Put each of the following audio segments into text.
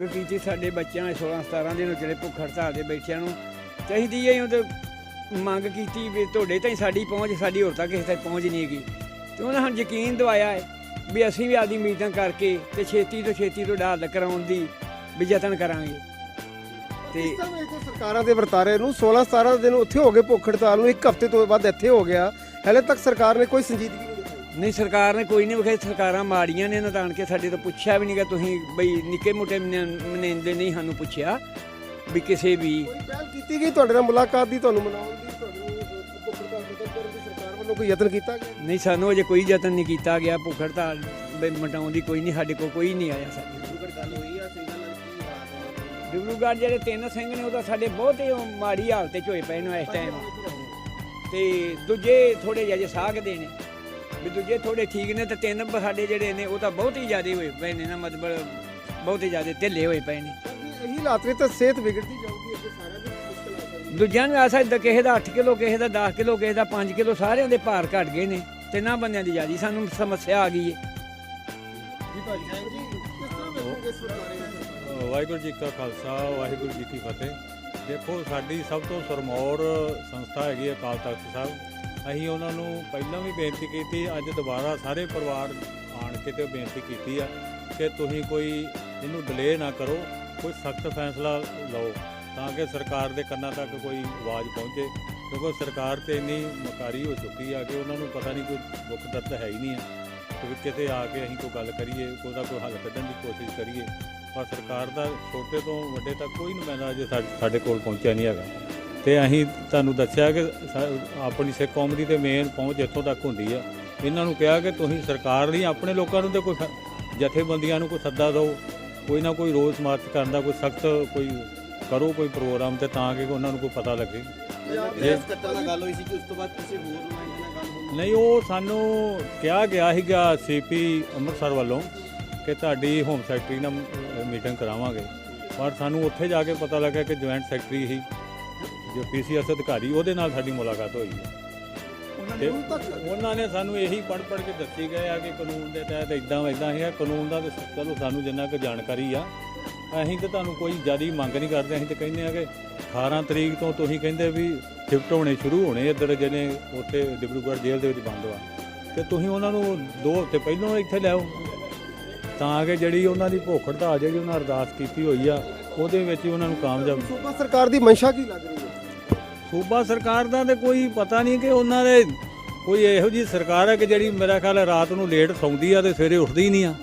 ਮੰਗ ਕੀਤੀ ਸਾਡੇ ਬੱਚਿਆਂ 16 17 ਦਿਨ ਜਿਹੜੇ ਭੁੱਖ ਹੜਤਾਲ ਦੇ ਬੈਠਿਆਂ ਨੂੰ ਚਾਹੀਦੀ ਹੈ ਉਹ ਮੰਗ ਕੀਤੀ ਵੀ ਤੁਹਾਡੇ ਤਾਈਂ ਸਾਡੀ ਪਹੁੰਚ, ਸਾਡੀ ਹੋਰ ਤੱਕ ਕਿਸੇ ਤੱਕ ਪਹੁੰਚ ਨਹੀਂ ਹੈਗੀ। ਤੇ ਉਹਨਾਂ ਸਾਨੂੰ ਯਕੀਨ ਦਿਵਾਇਆ ਹੈ ਵੀ ਅਸੀਂ ਵੀ ਆਦੀ ਮੀਟਿੰਗ ਕਰਕੇ ਤੇ ਛੇਤੀ ਤੋਂ ਛੇਤੀ ਤੋਂ ਹੱਲ ਕਰਾਉਣ ਦੀ ਵੀ ਯਤਨ ਕਰਾਂਗੇ। ਤੇ ਸਰਕਾਰਾਂ ਦੇ ਵਰਤਾਰੇ ਨੂੰ 16 17 ਦਿਨ ਉੱਥੇ ਹੋ ਗਏ ਭੁੱਖ ਹੜਤਾਲ ਨੂੰ, ਇੱਕ ਹਫ਼ਤੇ ਤੋਂ ਬਾਅਦ ਇੱਥੇ ਹੋ ਗਿਆ। ਹਲੇ ਤੱਕ ਸਰਕਾਰ ਨੇ ਕੋਈ ਸੰਜੀਦਗੀ ਨਹੀਂ ਨਹੀਂ ਸਰਕਾਰ ਨੇ ਕੋਈ ਨਹੀਂ ਵਿਖਾਈ ਸਰਕਾਰਾਂ ਮਾੜੀਆਂ ਨੇ ਆਣ ਕੇ ਸਾਡੇ ਤੋਂ ਪੁੱਛਿਆ ਵੀ ਨਹੀਂਗਾ ਤੁਸੀਂ ਬਈ ਨਿੱਕੇ ਮੋਟੇ ਮਨੇਂਦੇ ਨਹੀਂ ਸਾਨੂੰ ਪੁੱਛਿਆ ਵੀ ਕਿਸੇ ਵੀ ਪਹਿਲ ਕੀਤੀ ਗਈ ਤੁਹਾਡੇ ਨਾਲ ਮੁਲਾਕਾਤ ਦੀ ਤੁਹਾਨੂੰ ਮਨਾਉਣ ਦੀ ਤੁਹਾਨੂੰ ਦੀ ਸਰਕਾਰ ਵੱਲੋਂ ਕੋਈ ਯਤਨ ਕੀਤਾ ਗਿਆ? ਨਹੀਂ ਸਾਨੂੰ ਅਜੇ ਕੋਈ ਯਤਨ ਨਹੀਂ ਕੀਤਾ ਗਿਆ ਭੁੱਖ ਹੜਤਾਲ ਵੀ ਮਟਾਉਣ ਦੀ ਕੋਈ ਨਹੀਂ ਸਾਡੇ ਕੋਲ ਕੋਈ ਨਹੀਂ ਆਇਆ ਸਾਡੇ ਕੋਲ। ਗੱਲ ਹੋਈ ਆ ਸਿੰਘਾਂ ਨਾਲ ਕੀ ਹਾਲਾਤ ਡਿਬਰੂਗੜ੍ਹ ਜਿਹੜੇ ਤਿੰਨ ਸਿੰਘ ਨੇ ਉਹ ਤਾਂ ਸਾਡੇ ਬਹੁਤ ਹੀ ਮਾੜੀ ਹਾਲਤ 'ਚ ਹੋਏ ਪਏ ਨੇ ਇਸ ਟਾਈਮ ਤੇ ਦੂਜੇ ਥੋੜੇ ਜਿਹੇ ਅਜੇ ਸਾਖਦੇ ਨੇ। ਵੀ ਦੂਜੇ ਥੋੜੇ ਠੀਕ ਨੇ ਤੇ ਤਿੰਨ ਸਾਡੇ ਜਿਹੜੇ ਨੇ ਉਹ ਤਾਂ ਬਹੁਤ ਹੀ ਜ਼ਿਆਦਾ ਹੋਏ ਪਏ ਨੇ ਨਾ ਮਤਲਬ ਬਹੁਤ ਹੀ ਜ਼ਿਆਦਾ ਢਿੱਲੇ ਹੋਏ ਪਏ ਨੇ। ਇਹੀ ਵਿੱਚ ਤਾਂ ਸਿਹਤ ਵਿਗੜਦੀ ਜਾਊਗੀ ਅੱਗੇ ਸਾਰਿਆਂ ਦੀ ਮੁਸ਼ਕਲ ਆ ਸਕਦੀ ਦੂਜਿਆਂ ਨੂੰ ਆ ਸਕਦਾ ਕਿਸੇ ਦਾ 8 ਕਿਲੋ ਕਿਸੇ ਦਾ 10 ਕਿਲੋ ਕਿਸੇ ਦਾ 5 ਕਿਲੋ ਸਾਰਿਆਂ ਦੇ ਭਾਰ ਘਟ ਗਏ ਨੇ ਤਿੰਨਾਂ ਬੰਦਿਆਂ ਦੀ ਜਿਆਦੀ ਸਾਨੂੰ ਸਮੱਸਿਆ ਆ ਗਈ ਹੈ ਨੂੰ ਵਾਹਿਗੁਰੂ ਜੀ ਕਾ ਖਾਲਸਾ ਵਾਹਿਗੁਰੂ ਜੀ ਕੀ ਫਤਿਹ। ਦੇਖੋ ਸਾਡੀ ਸਭ ਤੋਂ ਸਰਮੌਰ ਸੰਸਥਾ ਹੈਗੀ ਹੈ ਅਕਾਲ ਤਖਤ ਸਾਹਿਬ। ਅਸੀਂ ਉਹਨਾਂ ਨੂੰ ਪਹਿਲਾਂ ਵੀ ਬੇਨਤੀ ਕੀਤੀ, ਅੱਜ ਦੁਬਾਰਾ ਸਾਰੇ ਪਰਿਵਾਰ ਆਣ ਕੇ ਤੇ ਬੇਨਤੀ ਕੀਤੀ ਆ ਕਿ ਤੁਸੀਂ ਕੋਈ ਇਹਨੂੰ ਡਿਲੇ ਨਾ ਕਰੋ, ਕੋਈ ਸਖਤ ਫੈਸਲਾ ਲਓ ਤਾਂ ਕਿ ਸਰਕਾਰ ਦੇ ਕੰਨਾਂ ਤੱਕ ਕੋਈ ਆਵਾਜ਼ ਪਹੁੰਚੇ, ਕਿਉਂਕਿ ਸਰਕਾਰ ਤੇ ਇੰਨੀ ਮਕਾਰੀ ਹੋ ਚੁੱਕੀ ਆ ਕਿ ਉਹਨਾਂ ਨੂੰ ਪਤਾ ਨਹੀਂ ਕੋਈ ਦੁੱਖ ਦਰਦ ਹੈ ਹੀ ਨਹੀਂ ਆ। ਕਿ ਕਿਤੇ ਆ ਕੇ ਅਸੀਂ ਕੋਈ ਗੱਲ ਕਰੀਏ, ਉਹਦਾ ਕੋਈ ਹੱਲ ਕੱਢਣ ਦੀ ਕੋਸ਼ਿਸ਼ ਕਰੀਏ, ਪਰ ਸਰਕਾਰ ਦਾ ਛੋਟੇ ਤੋਂ ਵੱਡੇ ਤੱਕ ਕੋਈ ਨੁਮਾਇੰਦਾ ਅਜੇ ਸਾ- ਸਾਡੇ ਕੋਲ ਪਹੁੰਚਿਆ ਨਹੀਂ ਹੈਗਾ। ਤੇ ਅਸੀਂ ਤੁਹਾਨੂੰ ਦੱਸਿਆ ਕਿ ਸਾ- ਆਪਣੀ ਸਿੱਖ ਕੌਮ ਦੀ ਤੇ ਮੇਨ ਪਹੁੰਚ ਇੱਥੋਂ ਤੱਕ ਹੁੰਦੀ ਆ। ਇਹਨਾਂ ਨੂੰ ਕਿਹਾ ਕਿ ਤੁਸੀਂ ਸਰਕਾਰ ਲਈ ਆਪਣੇ ਲੋਕਾਂ ਨੂੰ ਤੇ ਕੋਈ ਜਥੇਬੰਦੀਆਂ ਨੂੰ ਕੋਈ ਸੱਦਾ ਦਿਓ। ਕੋਈ ਨਾ ਕੋਈ ਰੋਸ ਮਾਰਚ ਕਰਨ ਦਾ ਕੋਈ ਸਖਤ ਕੋਈ ਕਰੋ ਕੋਈ ਪ੍ਰੋਗਰਾਮ ਤੇ ਤਾਂ ਕਿ ਉਹਨਾਂ ਨੂੰ ਕੋਈ ਪਤਾ ਲੱਗੇ। ਜੇ ਕੱਟਣ ਨਾਲ ਗੱਲ ਹੋਈ ਸੀ ਕਿ ਉਸ ਤੋਂ ਬਾਅਦ ਕਿਸੇ ਹੋਰ ਨੁਮਾਇੰਦੇ ਨਾਲ ਗੱਲ ਹੋਈ। ਨਹੀਂ ਉਹ ਸਾਨੂੰ ਕਿਹਾ ਗਿਆ ਸੀਗਾ ਸੀਪੀ ਅੰਮ੍ਰਿਤਸਰ ਵੱਲੋਂ ਕਿ ਤੁਹਾਡੀ ਹੋਮ ਸੈਕਟਰੀ ਨਾਲ ਮੀਟਿੰਗ ਕਰਾਵਾਂਗੇ। ਪਰ ਸਾਨੂੰ ਉੱਥੇ ਜਾ ਕੇ ਪਤਾ ਲੱਗਾ ਕਿ ਜੁਆਇੰਟ ਸੈਕਟਰੀ ਹੀ ਜੋ ਪੀਸੀਐਸ ਅਧਿਕਾਰੀ ਉਹਦੇ ਨਾਲ ਸਾਡੀ ਮੁਲਾਕਾਤ ਹੋਈ ਹੈ। ਤੇ ਉਹਨਾਂ ਨੇ ਸਾਨੂੰ ਇਹੀ ਪੜ੍ਹ ਪੜ੍ਹ ਕੇ ਦੱਸੀ ਗਏ ਆ ਕਿ ਕਾਨੂੰਨ ਦੇ ਤਹਿਤ ਇਦਾਂ ਇਦਾਂ ਹੈ ਕਾਨੂੰਨ ਦਾ ਤਾਂ ਚਲੋ ਸਾਨੂੰ ਜਿੰਨਾ ਕੁ ਜਾਣਕਾਰੀ ਆ ਅਸੀਂ ਤਾਂ ਤੁਹਾਨੂੰ ਕੋਈ ਜ਼ਿਆਦੀ ਮੰਗ ਨਹੀਂ ਕਰਦੇ ਅਸੀਂ ਤਾਂ ਕਹਿੰਦੇ ਆ ਕਿ 18 ਤਰੀਕ ਤੋਂ ਤੁਸੀਂ ਕਹਿੰਦੇ ਵੀ ਸ਼ਿਫਟ ਹੋਣੇ ਸ਼ੁਰੂ ਹੋਣੇ ਇੱਧਰ ਜਿਹਨੇ ਉੱਥੇ ਡਿਬਰੂਗੜ੍ਹ ਜੇਲ੍ਹ ਦੇ ਵਿੱਚ ਬੰਦ ਵਾ ਤੇ ਤੁਸੀਂ ਉਹਨਾਂ ਨੂੰ ਦੋ ਹਫ਼ਤੇ ਪਹਿਲਾਂ ਇੱਥੇ ਲਿਆਓ ਤਾਂ ਕਿ ਜਿਹੜੀ ਉਹਨਾਂ ਦੀ ਭੁੱਖ ਹੜਤਾਲ ਜਿਹੜੀ ਉਹਨਾਂ ਅਰਦਾਸ ਕੀਤੀ ਹੋਈ ਆ ਉਹਦੇ ਵਿੱਚ ਹੀ ਉਹਨਾਂ ਨੂੰ ਕਾਮਯਾਬ ਸੂਬਾ ਸਰਕਾਰ ਦੀ ਮਨਸ਼ਾ ਕੀ ਲੱਗ ਰਹੀ ਹੈ? ਸੂਬਾ ਸਰਕਾਰ ਦਾ ਤੇ ਕੋਈ ਪਤਾ ਨਹੀਂ ਕਿ ਉਹਨਾਂ ਦੇ ਕੋਈ ਇਹੋ ਜੀ ਸਰਕਾਰ ਹੈ ਕਿ ਜਿਹੜੀ ਮੇਰਾ ਖਿਆਲ ਹੈ ਰਾਤ ਨੂੰ ਲੇਟ ਸੌਂਦੀ ਆ ਤੇ ਸਵੇਰੇ ਉੱਠਦੀ ਹੀ ਨਹੀਂ ਆ।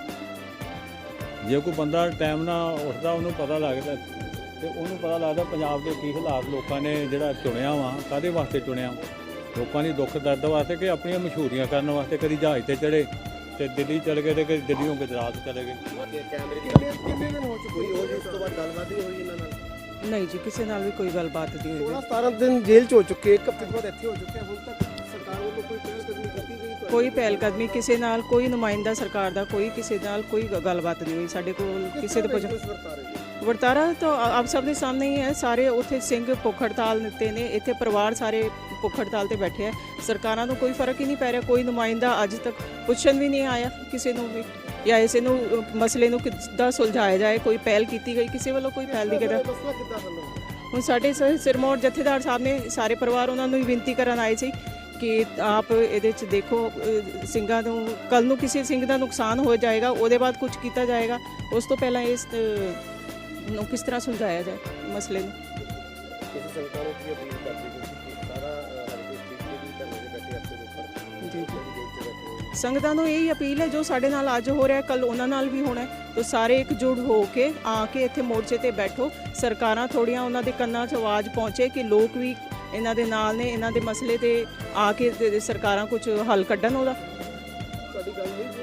ਜੇ ਕੋਈ ਬੰਦਾ ਟਾਈਮ ਨਾਲ ਉੱਠਦਾ ਉਹਨੂੰ ਪਤਾ ਲੱਗਦਾ। ਤੇ ਉਹਨੂੰ ਪਤਾ ਲੱਗਦਾ ਪੰਜਾਬ ਦੇ ਕੀ ਹਾਲਾਤ ਲੋਕਾਂ ਨੇ ਜਿਹੜਾ ਚੁਣਿਆ ਵਾ ਕਾਦੇ ਵਾਸਤੇ ਚੁਣਿਆ? ਲੋਕਾਂ ਦੀ ਦੁੱਖ ਦਰਦ ਵਾਸਤੇ ਕਿ ਆਪਣੀਆਂ ਮਸ਼ਹੂਰੀਆਂ ਕਰਨ ਵਾਸਤੇ ਕਦੀ ਜਹਾਜ਼ ਤੇ ਚੜੇ ਤੇ ਦਿੱਲੀ ਚਲੇ ਗਏ ਤੇ ਕਦੀ ਦਿੱਲੀੋਂ ਗੁਜਰਾਤ ਚਲੇ ਗਏ। ਕੈਮਰੇ ਕਿੰਨੇ ਕਿੰਨੇ ਦਿਨ ਹੋ ਚੁੱਕੇ ਹੋ ਜੀ ਉਸ ਤੋਂ ਬਾਅਦ ਗੱਲਬਾਤ ਹੀ ਹੋਈ ਇਹਨਾਂ ਨਾਲ ਨਹੀਂ ਜੀ ਕਿਸੇ ਨਾਲ ਵੀ ਕੋਈ ਗੱਲਬਾਤ ਨਹੀਂ ਹੋਈ। 16 17 ਦਿਨ ਜੇਲ੍ਹ ਚ ਹੋ ਚੁੱਕੇ ਇੱਕ ਹਫ਼ਤੇ ਤੋਂ ਬਾਅਦ ਇੱਥੇ ਹੋ ਚੁੱਕੇ ਹੁਣ ਤੱਕ ਸਰਕਾਰ ਵੱਲੋਂ ਕੋਈ ਪਹਿਲ ਕਦਮੀ ਕੀਤੀ ਗਈ ਤੁਹਾਡੇ? ਕੋਈ ਪਹਿਲ ਕਦਮੀ ਕਿਸੇ ਨਾਲ ਕੋਈ ਨੁਮਾਇੰਦਾ ਸਰਕਾਰ ਦਾ ਕੋਈ ਕਿਸੇ ਨਾਲ ਕੋਈ ਗ- ਗੱਲਬਾਤ ਨਹੀਂ ਹੋਈ ਸਾਡੇ ਕੋਲ ਕਿਸੇ ਦੇ ਪੁੱਛ? ਵਰਤਾਰਾ ਤਾਂ ਆਪ ਸਭ ਦੇ ਸਾਹਮਣੇ ਹੀ ਹੈ। ਸਾਰੇ ਉੱਥੇ ਸਿੰਘ ਭੁੱਖ ਹੜਤਾਲ ਦਿੱਤੇ ਨੇ। ਇੱਥੇ ਪਰਿਵਾਰ ਸਾਰੇ ਭੁੱਖ ਹੜਤਾਲ ਤੇ ਬੈਠੇ ਆ। ਸਰਕਾਰਾਂ ਨੂੰ ਕੋਈ ਫ਼ਰਕ ਹੀ ਨਹੀਂ ਪੈ ਰਿਹਾ। ਕੋਈ ਨੁਮਾਇੰਦਾ ਅੱਜ ਤੱਕ ਪੁੱਛਣ ਵੀ ਨਹੀਂ ਆਇਆ ਕਿਸੇ ਨੂੰ ਵੀ। ਜਾਂ ਇਸੇ ਨੂੰ ਮਸਲੇ ਨੂੰ ਕਿੱਦਾਂ ਸੁਲਝਾਇਆ ਜਾਏ। ਕੋਈ ਪਹਿਲ ਕੀਤੀ ਗਈ। ਕਿਸੇ ਵੱਲੋਂ ਕੋਈ ਪਹਿਲ ਨਹੀਂ ਕਰ ਇਹ ਹੁਣ ਸਾਡੇ ਸ- ਸਿਰਮੌਰ ਜਥੇਦਾਰ ਸਾਹਿਬ ਨੇ ਸਾਰੇ ਪਰਿਵਾਰ ਉਹਨਾਂ ਨੂੰ ਹੀ ਬੇਨਤੀ ਕਰਨ ਆਏ ਸੀ ਕਿ ਆਪ ਇਹਦੇ ਚ ਦੇਖੋ ਸਿੰਘਾਂ ਨੂੰ ਕੱਲ ਨੂੰ ਕਿਸੇ ਸਿੰਘ ਦਾ ਨੁਕਸਾਨ ਹੋ ਜਾਏਗਾ। ਉਹਦੇ ਬਾਅਦ ਕੁਝ ਕੀਤਾ ਜਾਏਗਾ। ਉਸ ਤੋਂ ਪਹਿਲਾਂ ਇਸ ਨੂੰ ਕਿਸ ਤਰ੍ਹਾਂ ਸੁਲਝਾਇਆ ਜਾਏ ਮਸਲੇ ਨੂੰ? ਸੰਗਤਾਂ ਨੂੰ ਕੀ ਅਪੀਲ ਕਰਦੇ ਹੋ ਕਿ ਸਾਰਾ ਹਰਿਕੋ ਸਟੇਟ ਦੇ ਧਰਨੇ ਦੇ ਬੈਠੇ ਹਫ਼ਤੇ ਦੇ ਉੱਪਰ ਜੀ। ਜੀ ਜੇਲ੍ਹ ਚ ਬੈਠੇ ਹੋਏ ਸੰਗਤਾਂ ਨੂੰ ਇਹੀ ਅਪੀਲ ਹੈ ਜੋ ਸਾਡੇ ਨਾਲ ਅੱਜ ਹੋ ਰਿਹਾ ਕੱਲ ਉਹਨਾਂ ਨਾਲ ਵੀ ਹੋਣਾ ਹੈ। ਤਾਂ ਸਾਰੇ ਇਕਜੁੱਟ ਹੋ ਕੇ ਆ ਕੇ ਇੱਥੇ ਮੋਰਚੇ ਤੇ ਬੈਠੋ। ਸਰਕਾਰਾਂ ਥੋੜੀਆਂ ਉਹਨਾਂ ਦੇ ਕੰਨਾਂ 'ਚ ਆਵਾਜ਼ ਪਹੁੰਚੇ ਕਿ ਲੋਕ ਵੀ ਇਹਨਾਂ ਦੇ ਨਾਲ ਨੇ ਇਹਨਾਂ ਦੇ ਮਸਲੇ ਤੇ ਆ ਕੇ ਸਰਕਾਰਾਂ ਕੁਝ ਹੱਲ ਕੱਢਣ ਉਹਦਾ। ਤੁਹਾਡੀ ਗੱਲ ਨਹੀਂ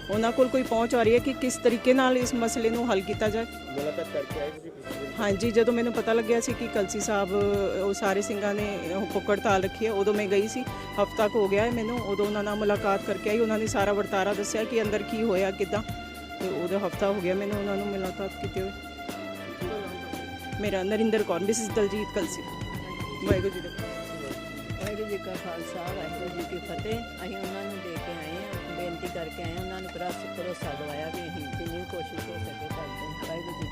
ਉਹਨਾਂ ਕੋਲ ਕੋਈ ਪਹੁੰਚ ਆ ਰਹੀ ਹੈ ਕਿ ਕਿਸ ਤਰੀਕੇ ਨਾਲ ਇਸ ਮਸਲੇ ਨੂੰ ਹੱਲ ਕੀਤਾ ਜਾਏ? ਮੁਲਾਕਾਤ ਕਰਕੇ ਆਏ ਤੁਸੀਂ ਪਿਛਲੇ ਦਿਨ? ਹਾਂਜੀ ਜਦੋਂ ਮੈਨੂੰ ਪਤਾ ਲੱਗਿਆ ਸੀ ਕਿ ਕਲਸੀ ਸਾਹਿਬ ਉਹ ਸਾਰੇ ਸਿੰਘਾਂ ਨੇ ਉਹ ਹੜਤਾਲ ਰੱਖੀ ਹੈ ਉਦੋਂ ਮੈਂ ਗਈ ਸੀ। ਹਫਤਾ ਕੁ ਹੋ ਗਿਆ ਹੈ ਮੈਨੂੰ ਉਦੋਂ ਉਹਨਾਂ ਨਾਲ ਮੁਲਾਕਾਤ ਕਰਕੇ ਆਈ। ਉਹਨਾਂ ਨੇ ਸਾਰਾ ਵਰਤਾਰਾ ਦੱਸਿਆ ਕਿ ਅੰਦਰ ਕੀ ਹੋਇਆ ਕਿਦਾਂ। ਤੇ ਉਹਦਾ ਹਫਤਾ ਹੋ ਗਿਆ ਮੈਨੂੰ ਉਹਨਾਂ ਨੂੰ ਮੁਲਾਕਾਤ ਕੀਤੇ ਹੋਏ ਮੇਰਾ ਨਰਿੰਦਰ ਕੌਰ ਮਿਸਿਸ ਦਲਜੀਤ ਕਲਸੀ। ਵਾਹਿਗੁਰੂ ਜੀ ਦਾ। ਵਾਹਿਗੁਰੂ ਜੀ ਕਾ ਖਾਲਸਾ, ਵਾਹਿਗੁਰੂ ਜੀ ਕੀ ਫਤਿਹ। ਅਸੀਂ ਉਹਨਾਂ ਨੂੰ ਦੇ ਕੇ ਆਏ ਹਾਂ, ਬੇਨਤੀ ਕਰਕੇ ਆਏ ਹਾਂ, ਉਹਨਾਂ ਨੇ ਭਰੋਸਾ ਭਰੋਸਾ ਦਵਾਇਆ ਵੀ ਅਸੀਂ ਜਿੰਨੀ ਵੀ ਕੋਸ਼ਿਸ਼ ਹੋ ਸਕੇ ਕਰਦੇ ਹਾਂ। ਵਾਹਿਗੁਰੂ ਜੀ